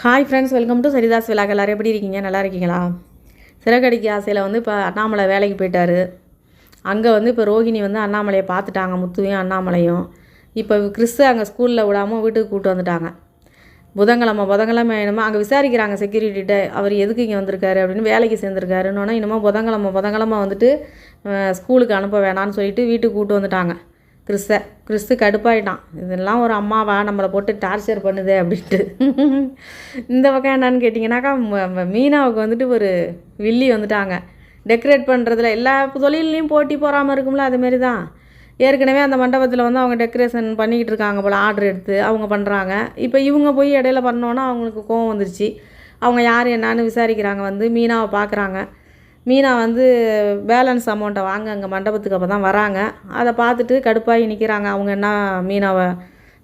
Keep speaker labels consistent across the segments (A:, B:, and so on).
A: hi friends welcome to சரிதாஸ் விழாக் எல்லோரும் எப்படி இருக்கீங்க நல்லா இருக்கீங்களா சிறகடிக்கு ஆசையில் வந்து இப்போ அண்ணாமலை வேலைக்கு போயிட்டார் அங்கே வந்து இப்போ ரோகிணி வந்து அண்ணாமலையை பார்த்துட்டாங்க முத்துவையும் அண்ணாமலையும் இப்போ கிறிஸ்து அங்கே ஸ்கூலில் விடாமல் வீட்டுக்கு கூப்பிட்டு வந்துட்டாங்க புதன்கிழமை புதன்கிழமை என்னமோ அங்கே விசாரிக்கிறாங்க செக்யூரிட்டிகிட்ட அவர் எதுக்கு இங்கே வந்திருக்காரு அப்படின்னு வேலைக்கு சேர்ந்துருக்காருன்னு இன்னமும் புதன்கிழமை புதன்கிழமை வந்துட்டு ஸ்கூலுக்கு அனுப்ப வேணான்னு சொல்லிட்டு வீட்டுக்கு கூப்பிட்டு வந்துட்டாங்க கிறிஸ்த கிறிஸ்து கடுப்பாயிட்டான் இதெல்லாம் ஒரு அம்மாவா நம்மளை போட்டு டார்ச்சர் பண்ணுது அப்படின்ட்டு இந்த பக்கம் என்னன்னு கேட்டிங்கனாக்கா மீனாவுக்கு வந்துட்டு ஒரு வில்லி வந்துட்டாங்க டெக்கரேட் பண்ணுறதுல எல்லா தொழிலையும் போட்டி போகாமல் இருக்கும்ல அதுமாரி தான் ஏற்கனவே அந்த மண்டபத்தில் வந்து அவங்க டெக்கரேஷன் பண்ணிக்கிட்டு இருக்காங்க போல் ஆர்டர் எடுத்து அவங்க பண்ணுறாங்க இப்போ இவங்க போய் இடையில பண்ணோன்னா அவங்களுக்கு கோவம் வந்துருச்சு அவங்க யார் என்னான்னு விசாரிக்கிறாங்க வந்து மீனாவை பார்க்குறாங்க மீனா வந்து பேலன்ஸ் அமௌண்ட்டை வாங்க அங்கே மண்டபத்துக்கு அப்போ தான் வராங்க அதை பார்த்துட்டு கடுப்பாகி நிற்கிறாங்க அவங்க என்ன மீனாவை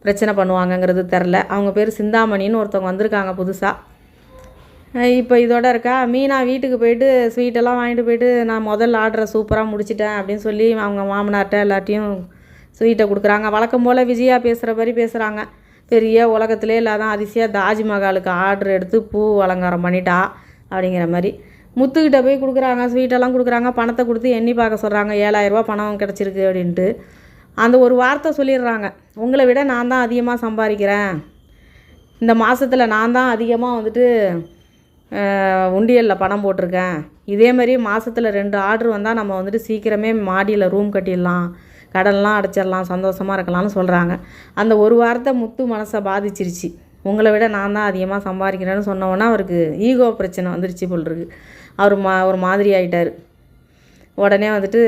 A: பிரச்சனை பண்ணுவாங்கங்கிறது தெரில அவங்க பேர் சிந்தாமணின்னு ஒருத்தவங்க வந்திருக்காங்க புதுசாக இப்போ இதோட இருக்கா மீனா வீட்டுக்கு போயிட்டு ஸ்வீட்டெல்லாம் வாங்கிட்டு போயிட்டு நான் முதல் ஆர்டரை சூப்பராக முடிச்சிட்டேன் அப்படின்னு சொல்லி அவங்க மாமனார்கிட்ட எல்லாத்தையும் ஸ்வீட்டை கொடுக்குறாங்க வழக்கம் போல் விஜயா பேசுகிற மாதிரி பேசுகிறாங்க பெரிய உலகத்திலே இல்லாத அதிசயம் தாஜ்மஹாலுக்கு ஆர்டர் எடுத்து பூ அலங்காரம் பண்ணிட்டா அப்படிங்கிற மாதிரி முத்துக்கிட்ட போய் கொடுக்குறாங்க ஸ்வீட்டெல்லாம் கொடுக்குறாங்க பணத்தை கொடுத்து எண்ணி பார்க்க சொல்கிறாங்க ஏழாயிரரூபா பணம் கிடச்சிருக்கு அப்படின்ட்டு அந்த ஒரு வார்த்தை சொல்லிடுறாங்க உங்களை விட நான் தான் அதிகமாக சம்பாதிக்கிறேன் இந்த மாதத்தில் நான் தான் அதிகமாக வந்துட்டு உண்டியலில் பணம் போட்டிருக்கேன் இதே மாதிரி மாதத்தில் ரெண்டு ஆர்டர் வந்தால் நம்ம வந்துட்டு சீக்கிரமே மாடியில் ரூம் கட்டிடலாம் கடன்லாம் அடைச்சிடலாம் சந்தோஷமாக இருக்கலாம்னு சொல்கிறாங்க அந்த ஒரு வாரத்தை முத்து மனசை பாதிச்சிருச்சு உங்களை விட நான் தான் அதிகமாக சம்பாதிக்கிறேன்னு சொன்னோன்னா அவருக்கு ஈகோ பிரச்சனை வந்துருச்சு போல் இருக்குது அவர் மா ஒரு மாதிரி ஆகிட்டார் உடனே வந்துட்டு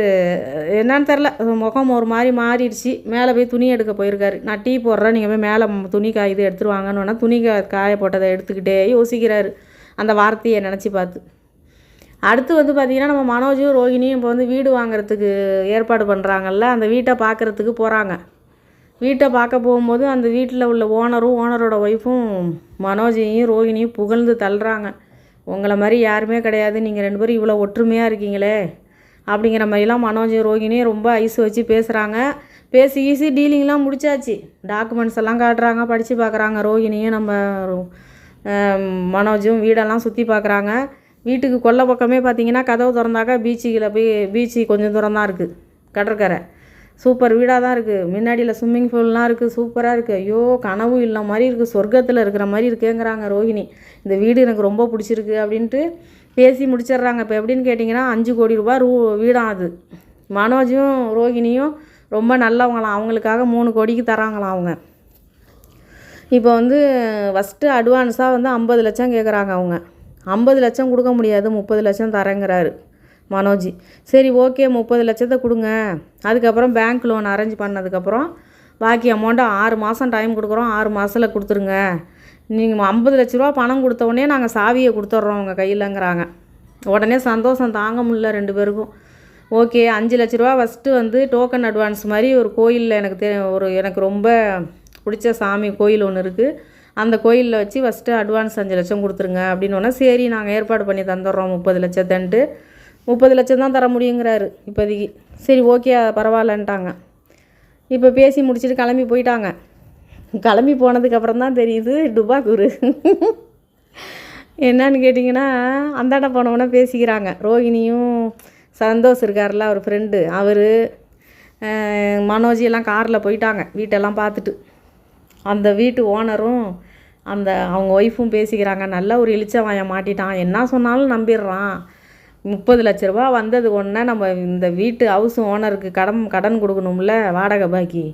A: என்னன்னு தெரில முகம் ஒரு மாதிரி மாறிடுச்சு மேலே போய் துணி எடுக்க போயிருக்காரு நான் டீ போடுறேன் நீங்கள் போய் மேலே துணி காய் இது எடுத்துகிட்டு வாங்கன்னு துணி காய போட்டதை எடுத்துக்கிட்டே யோசிக்கிறாரு அந்த வார்த்தையை நினச்சி பார்த்து அடுத்து வந்து பார்த்திங்கன்னா நம்ம மனோஜும் ரோஹினியும் இப்போ வந்து வீடு வாங்குறதுக்கு ஏற்பாடு பண்ணுறாங்கல்ல அந்த வீட்டை பார்க்குறதுக்கு போகிறாங்க வீட்டை பார்க்க போகும்போது அந்த வீட்டில் உள்ள ஓனரும் ஓனரோட ஒய்ஃபும் மனோஜையும் ரோஹினியும் புகழ்ந்து தள்ளுறாங்க உங்களை மாதிரி யாருமே கிடையாது நீங்கள் ரெண்டு பேரும் இவ்வளோ ஒற்றுமையாக இருக்கீங்களே அப்படிங்கிற மாதிரிலாம் மனோஜ் ரோகிணியும் ரொம்ப ஐஸ் வச்சு பேசுகிறாங்க பேசி ஈசி டீலிங்லாம் முடிச்சாச்சு டாக்குமெண்ட்ஸ் எல்லாம் காட்டுறாங்க படித்து பார்க்குறாங்க ரோகிணியும் நம்ம மனோஜும் வீடெல்லாம் சுற்றி பார்க்குறாங்க வீட்டுக்கு கொல்லை பக்கமே பார்த்தீங்கன்னா கதவு திறந்தாக்கா பீச்சுக்கில் போய் பீச்சு கொஞ்சம் தூரம் தான் இருக்குது கடற்கரை சூப்பர் வீடாக தான் இருக்குது முன்னாடியில் ஸ்விம்மிங் பூல்லாம் இருக்குது சூப்பராக இருக்குது ஐயோ கனவும் இல்லை மாதிரி இருக்குது சொர்க்கத்தில் இருக்கிற மாதிரி இருக்கேங்கிறாங்க ரோஹிணி இந்த வீடு எனக்கு ரொம்ப பிடிச்சிருக்கு அப்படின்ட்டு பேசி முடிச்சிடுறாங்க இப்போ எப்படின்னு கேட்டிங்கன்னா அஞ்சு கோடி ரூபா ரூ வீடாக அது மனோஜும் ரோஹிணியும் ரொம்ப நல்லவங்களாம் அவங்களுக்காக மூணு கோடிக்கு தராங்களாம் அவங்க இப்போ வந்து ஃபஸ்ட்டு அட்வான்ஸாக வந்து ஐம்பது லட்சம் கேட்குறாங்க அவங்க ஐம்பது லட்சம் கொடுக்க முடியாது முப்பது லட்சம் தரேங்கிறாரு மனோஜி சரி ஓகே முப்பது லட்சத்தை கொடுங்க அதுக்கப்புறம் பேங்க் லோன் அரேஞ்ச் பண்ணதுக்கப்புறம் பாக்கி அமௌண்ட்டை ஆறு மாதம் டைம் கொடுக்குறோம் ஆறு மாதத்தில் கொடுத்துருங்க நீங்கள் ஐம்பது லட்ச ரூபா பணம் கொடுத்த உடனே நாங்கள் சாவியை கொடுத்துட்றோம் உங்கள் கையிலங்கிறாங்க உடனே சந்தோஷம் தாங்க முடியல ரெண்டு பேருக்கும் ஓகே அஞ்சு லட்ச ரூபா ஃபஸ்ட்டு வந்து டோக்கன் அட்வான்ஸ் மாதிரி ஒரு கோயிலில் எனக்கு தெ ஒரு எனக்கு ரொம்ப பிடிச்ச சாமி கோயில் ஒன்று இருக்குது அந்த கோயிலில் வச்சு ஃபஸ்ட்டு அட்வான்ஸ் அஞ்சு லட்சம் கொடுத்துருங்க அப்படின்னு ஒன்று சரி நாங்கள் ஏற்பாடு பண்ணி தந்துடுறோம் முப்பது லட்சத்தன்ட்டு முப்பது லட்சம் தான் தர முடியுங்கிறாரு இப்போதைக்கு சரி ஓகே பரவாயில்லன்ட்டாங்க இப்போ பேசி முடிச்சுட்டு கிளம்பி போயிட்டாங்க கிளம்பி போனதுக்கப்புறம் தான் தெரியுது டுபா குரு என்னன்னு கேட்டிங்கன்னா அந்தாண்ட போனவொன்னே பேசிக்கிறாங்க ரோகிணியும் சந்தோஷ் இருக்கார்ல அவர் ஃப்ரெண்டு அவர் மனோஜி எல்லாம் காரில் போயிட்டாங்க வீட்டெல்லாம் பார்த்துட்டு அந்த வீட்டு ஓனரும் அந்த அவங்க ஒய்ஃபும் பேசிக்கிறாங்க நல்ல ஒரு இழிச்சவாயை மாட்டிட்டான் என்ன சொன்னாலும் நம்பிடுறான் முப்பது லட்ச ரூபா வந்தது ஒன்றா நம்ம இந்த வீட்டு ஹவுஸ் ஓனருக்கு கடன் கடன் கொடுக்கணும்ல வாடகை பாக்கி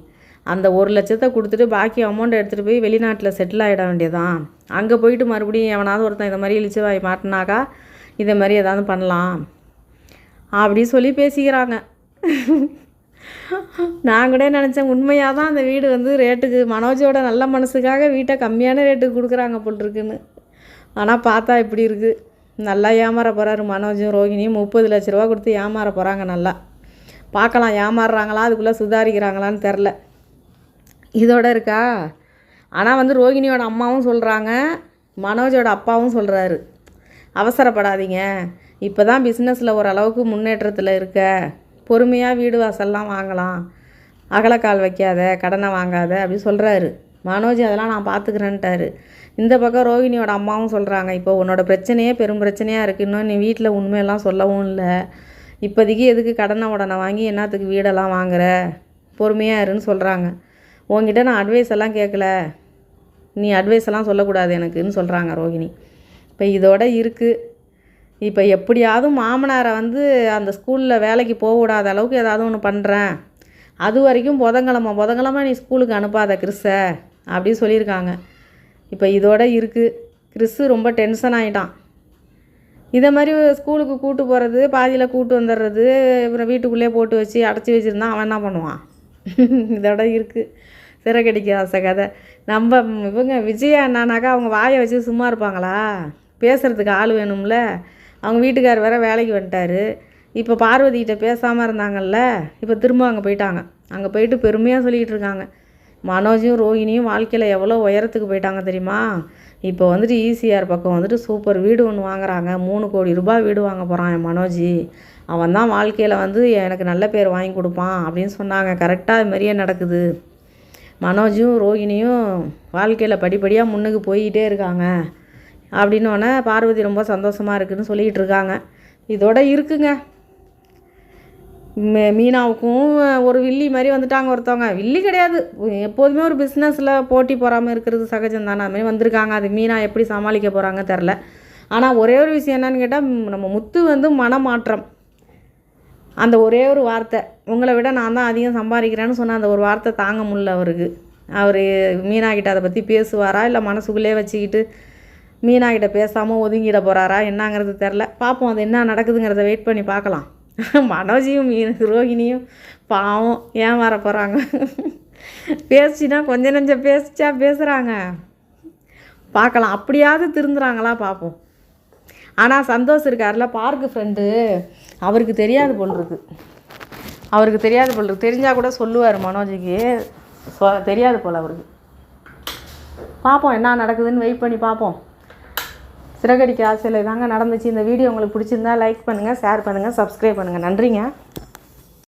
A: அந்த ஒரு லட்சத்தை கொடுத்துட்டு பாக்கி அமௌண்ட் எடுத்துகிட்டு போய் வெளிநாட்டில் செட்டில் ஆகிட வேண்டியதான் அங்கே போயிட்டு மறுபடியும் எவனாவது ஒருத்தன் இதை மாதிரி வாய் மாட்டினாக்கா இதை மாதிரி ஏதாவது பண்ணலாம் அப்படி சொல்லி பேசிக்கிறாங்க நான் கூட நினச்சேன் உண்மையாக தான் அந்த வீடு வந்து ரேட்டுக்கு மனோஜோட நல்ல மனசுக்காக வீட்டை கம்மியான ரேட்டுக்கு கொடுக்குறாங்க போல் இருக்குன்னு ஆனால் பார்த்தா இப்படி இருக்குது நல்லா ஏமாற போகிறாரு மனோஜும் ரோஹிணியும் முப்பது லட்ச ரூபா கொடுத்து ஏமாற போகிறாங்க நல்லா பார்க்கலாம் ஏமாறுறாங்களா அதுக்குள்ளே சுதாரிக்கிறாங்களான்னு தெரில இதோட இருக்கா ஆனால் வந்து ரோஹிணியோட அம்மாவும் சொல்கிறாங்க மனோஜோட அப்பாவும் சொல்கிறாரு அவசரப்படாதீங்க இப்போ தான் பிஸ்னஸில் ஓரளவுக்கு முன்னேற்றத்தில் இருக்க பொறுமையாக வீடு வாசல்லாம் வாங்கலாம் அகலக்கால் வைக்காத கடனை வாங்காத அப்படி சொல்கிறாரு மனோஜி அதெல்லாம் நான் பார்த்துக்கிறேன்ட்டாரு இந்த பக்கம் ரோஹிணியோட அம்மாவும் சொல்கிறாங்க இப்போ உன்னோட பிரச்சனையே பெரும் பிரச்சனையாக இருக்குது இன்னும் நீ வீட்டில் உண்மையெல்லாம் சொல்லவும் இல்லை இப்போதைக்கு எதுக்கு கடனை உடனே வாங்கி என்னத்துக்கு வீடெல்லாம் வாங்குற பொறுமையாக இருன்னு சொல்கிறாங்க உங்ககிட்ட நான் அட்வைஸ் எல்லாம் கேட்கல நீ அட்வைஸ் எல்லாம் சொல்லக்கூடாது எனக்குன்னு சொல்கிறாங்க ரோஹிணி இப்போ இதோட இருக்குது இப்போ எப்படியாவது மாமனாரை வந்து அந்த ஸ்கூலில் வேலைக்கு போக கூடாத அளவுக்கு ஏதாவது ஒன்று பண்ணுறேன் அது வரைக்கும் புதங்கிழமை புதங்கிழமை நீ ஸ்கூலுக்கு அனுப்பாத கிறிஸை அப்படி சொல்லியிருக்காங்க இப்போ இதோட இருக்குது கிறிஸ்து ரொம்ப டென்ஷன் ஆகிட்டான் இதை மாதிரி ஸ்கூலுக்கு கூட்டு போகிறது பாதியில் கூட்டு வந்துடுறது அப்புறம் வீட்டுக்குள்ளே போட்டு வச்சு அடைச்சி வச்சுருந்தா அவன் என்ன பண்ணுவான் இதோட இருக்குது சிற ஆசை கதை நம்ம இவங்க விஜயா என்னன்னாக்கா அவங்க வாயை வச்சு சும்மா இருப்பாங்களா பேசுகிறதுக்கு ஆள் வேணும்ல அவங்க வீட்டுக்கார் வேற வேலைக்கு வந்துட்டார் இப்போ பார்வதிகிட்ட பேசாமல் இருந்தாங்கல்ல இப்போ திரும்ப அங்கே போயிட்டாங்க அங்கே போயிட்டு பெருமையாக சொல்லிக்கிட்டு இருக்காங்க மனோஜும் ரோஹிணியும் வாழ்க்கையில் எவ்வளோ உயரத்துக்கு போயிட்டாங்க தெரியுமா இப்போ வந்துட்டு ஈசிஆர் பக்கம் வந்துட்டு சூப்பர் வீடு ஒன்று வாங்குறாங்க மூணு கோடி ரூபாய் வீடு வாங்க போகிறான் என் மனோஜி அவன் தான் வாழ்க்கையில் வந்து எனக்கு நல்ல பேர் வாங்கி கொடுப்பான் அப்படின்னு சொன்னாங்க கரெக்டாக அது மாதிரியே நடக்குது மனோஜும் ரோஹிணியும் வாழ்க்கையில் படிப்படியாக முன்னுக்கு போய்கிட்டே இருக்காங்க அப்படின்னோடனே பார்வதி ரொம்ப சந்தோஷமாக இருக்குதுன்னு சொல்லிகிட்டு இருக்காங்க இதோட இருக்குங்க மீனாவுக்கும் ஒரு வில்லி மாதிரி வந்துட்டாங்க ஒருத்தவங்க வில்லி கிடையாது எப்போதுமே ஒரு பிஸ்னஸில் போட்டி போகாமல் இருக்கிறது சகஜம் தானே அதுமாரி வந்திருக்காங்க அது மீனா எப்படி சமாளிக்க போகிறாங்க தெரில ஆனால் ஒரே ஒரு விஷயம் என்னன்னு கேட்டால் நம்ம முத்து வந்து மனமாற்றம் அந்த ஒரே ஒரு வார்த்தை உங்களை விட நான் தான் அதிகம் சம்பாதிக்கிறேன்னு சொன்ன அந்த ஒரு வார்த்தை தாங்க முடில அவருக்கு அவர் மீனாகிட்ட அதை பற்றி பேசுவாரா இல்லை மனசுக்குள்ளே வச்சுக்கிட்டு மீனாகிட்ட பேசாமல் ஒதுங்கிட போகிறாரா என்னங்கிறது தெரில பார்ப்போம் அது என்ன நடக்குதுங்கிறத வெயிட் பண்ணி பார்க்கலாம் மனோஜியும் மீன் ரோகிணியும் பாவம் ஏன் வர போகிறாங்க பேசினா கொஞ்சம் நஞ்சம் பேசிச்சா பேசுகிறாங்க பார்க்கலாம் அப்படியாவது திருந்துறாங்களா பார்ப்போம் ஆனால் சந்தோஷ் இருக்கார்ல பார்க்கு ஃப்ரெண்டு அவருக்கு தெரியாது போல் இருக்கு அவருக்கு தெரியாது போல் இருக்கு தெரிஞ்சால் கூட சொல்லுவார் மனோஜிக்கு தெரியாது போல் அவருக்கு பார்ப்போம் என்ன நடக்குதுன்னு வெயிட் பண்ணி பார்ப்போம் சிறகடிக்க ஆசையில் இதாங்க நடந்துச்சு இந்த வீடியோ உங்களுக்கு பிடிச்சிருந்தா லைக் பண்ணுங்கள் ஷேர் பண்ணுங்கள் சப்ஸ்கிரைப் பண்ணுங்கள் நன்றிங்க